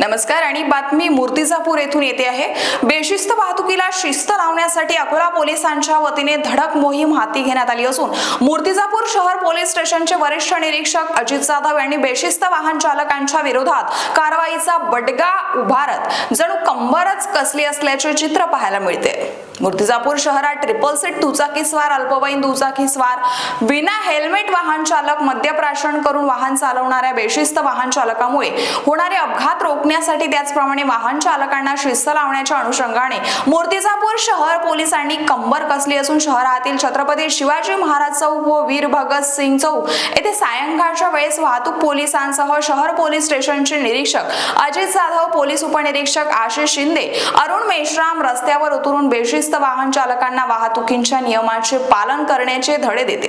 नमस्कार आणि बातमी मूर्तिजापूर येथून येते आहे. बेशिस्त वाहतुकीला शिस्त लावण्यासाठी अकोला पोलिसांच्या वतीने धडक मोहीम हाती घेण्यात आली असून मूर्तिजापूर शहर पोलीस स्टेशनचे वरिष्ठ निरीक्षक अजित जाधव यांनी बेशिस्त वाहन चालकांच्या विरोधात कारवाईचा बडगा उभारत जणू कंबरच कसली असल्याचे चित्र पाहायला मिळते. मूर्तिजापूर शहरात ट्रिपल सीट दुचाकी स्वार अल्पवयीन दुचाकी स्वार. विना हेल्मेट वाहन चालक मद्यप्राशन करून वाहन चालवणाऱ्या बेशिस्त वाहन चालकामुळे होणारे अपघात रोखण्यासाठी त्याचप्रमाणे वाहन चालकांना शिस्त लावण्याच्या अनुषंगाने मूर्तिजापूर शहर पोलिसांनी कंबर कसली असून शहरातील छत्रपती शिवाजी महाराज चौक व वीर भगत सिंग चौक येथे सायंकाळच्या वेळेस वाहतूक पोलिसांसह शहर पोलीस स्टेशनचे निरीक्षक अजित जाधव पोलीस उपनिरीक्षक आशिष शिंदे अरुण मेश्राम रस्त्यावर उतरून बेशिस्त शिस्त वाहन चालकांना वाहतुकींच्या नियमांचे पालन करण्याचे धडे देते.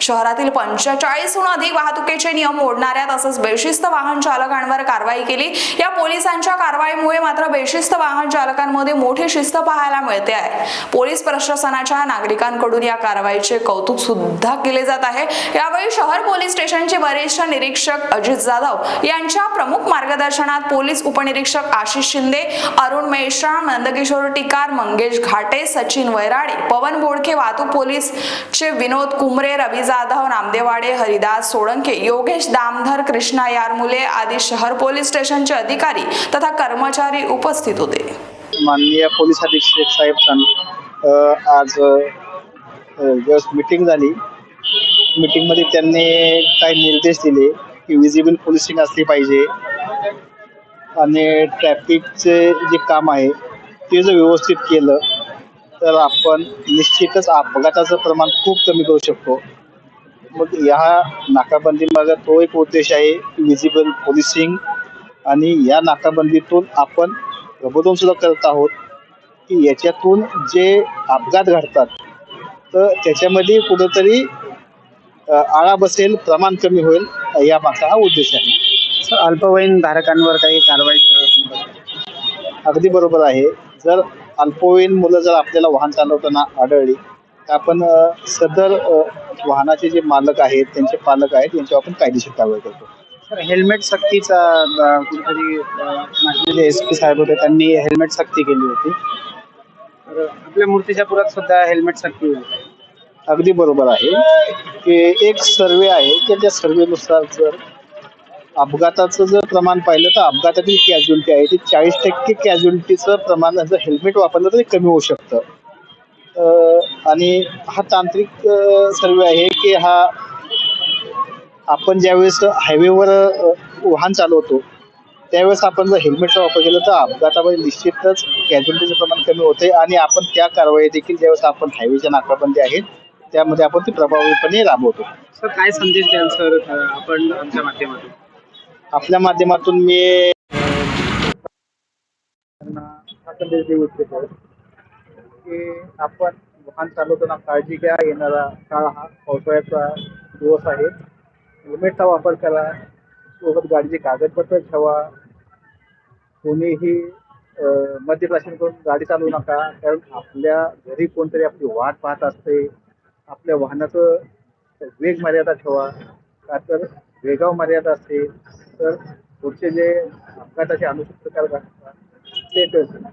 शहरातील पंचेचाळीसहून अधिक वाहतुकीचे नियम मोडणाऱ्या तसंच बेशिस्त वाहन चालकांवर कारवाई केली. या पोलिसांच्या कारवाईमुळे मात्र बेशिस्त वाहन चालकांमध्ये मोठी शिस्त पाहायला मिळते आहे. पोलीस प्रशासनाच्या नागरिकांकडून या कारवाईचे कौतुक सुद्धा केले जात आहे. यावेळी शहर पोलीस स्टेशनचे वरिष्ठ निरीक्षक अजित जाधव यांच्या प्रमुख मार्गदर्शनात पोलीस उपनिरीक्षक आशिष शिंदे अरुण मेश्राम नंदकिशोर टिकार मंगेश घाटे सचिन वैराडे पवन बोडके वाहतूक पोलीस चे विनोद कुमरे रवी जाधव नामदेवाडे हरिदास सोळंके योगेश दामधर कृष्णा यारमुले आदी शहर पोलीस स्टेशनचे अधिकारी तथा कर्मचारी उपस्थित होते. माननीय पोलीस अधीक्षक साहेब आज जस्ट मीटिंग झाली. मीटिंगमध्ये त्यांनी काही निर्देश दिले की विजिबल पोलिसिंग असली पाहिजे. आणि ट्रॅफिकचे जे काम आहे ते जर व्यवस्थित केलं तर आपण निश्चितच अपघाताचं प्रमाण खूप कमी करू शकतो. मग ह्या नाकाबंदीमागे तो एक उद्देश आहे विजिबल पोलिसिंग. आणि या नाकाबंदीतून आपण प्रबोधन सुद्धा करत आहोत की याच्यातून जे अपघात घडतात तर त्याच्यामध्ये कुठंतरी आळा बसेल प्रमाण कमी होईल या मागचा हा उद्देश आहे. अल्पवयीन धारकांवर काही कारवाई अगदी बरोबर आहे. जर अल्पवयीन मुलं जर आपल्याला वाहन चालवताना आढळली तर आपण सदर वाहनाचे जे मालक आहेत त्यांचे पालक आहेत यांच्यावर आपण कायदेशीर कारवाई करतो. हेल्मेट सक्तीचा कुठेतरी एस पी साहेब होते त्यांनी हेल्मेट सक्ती केली होती. तर आपल्या मूर्तिजापुरात सुद्धा हेल्मेट सक्ती होती अगदी बरोबर आहे की एक सर्वे आहे की त्या सर्वेनुसार जर अपघाताचं जर प्रमाण पाहिलं तर अपघातातील कॅज्युअलिटी आहे. ती चाळीस टक्के कॅज्युअलिटीचं प्रमाण जर हेल्मेट वापरलं तर ते कमी होऊ शकतं. आणि हा तांत्रिक सर्वे आहे की हा आपण ज्यावेळेस हायवेवर वाहन चालवतो त्यावेळेस आपण जर हेल्मेटचा वापर केला तर अपघातामध्ये निश्चितच कॅज्युअलिटीचं प्रमाण कमी होते आणि आपण त्या कारवाई देखील ज्यावेळेस आपण हायवेच्या नाकाबंदी आहेत त्यामध्ये आपण ती प्रभावीपणे राबवतो. सर काय संदेश द्याल सर आपण आमच्या माध्यमातून? आपल्या माध्यमातून मी त्यांना संदेश देऊ इच्छितो की आपण वाहन चालवताना काळजी घ्या येणारा काळ हा पावसाळ्याचा दिवस आहे. हेल्मेटचा वापर करा सोबत गाडीचे कागदपत्र ठेवा. कोणीही अं, मद्यप्राशन करून गाडी चालवू नका कारण आपल्या घरी कोणतरी आपली वाट पाहत असते. आपल्या वाहनाचं वेग मर्यादा ठेवा. का तर वेगाव मर्यादा असते तर पुढचे जे अपघाताचे अनुचित प्रकार घडतात ते टळतील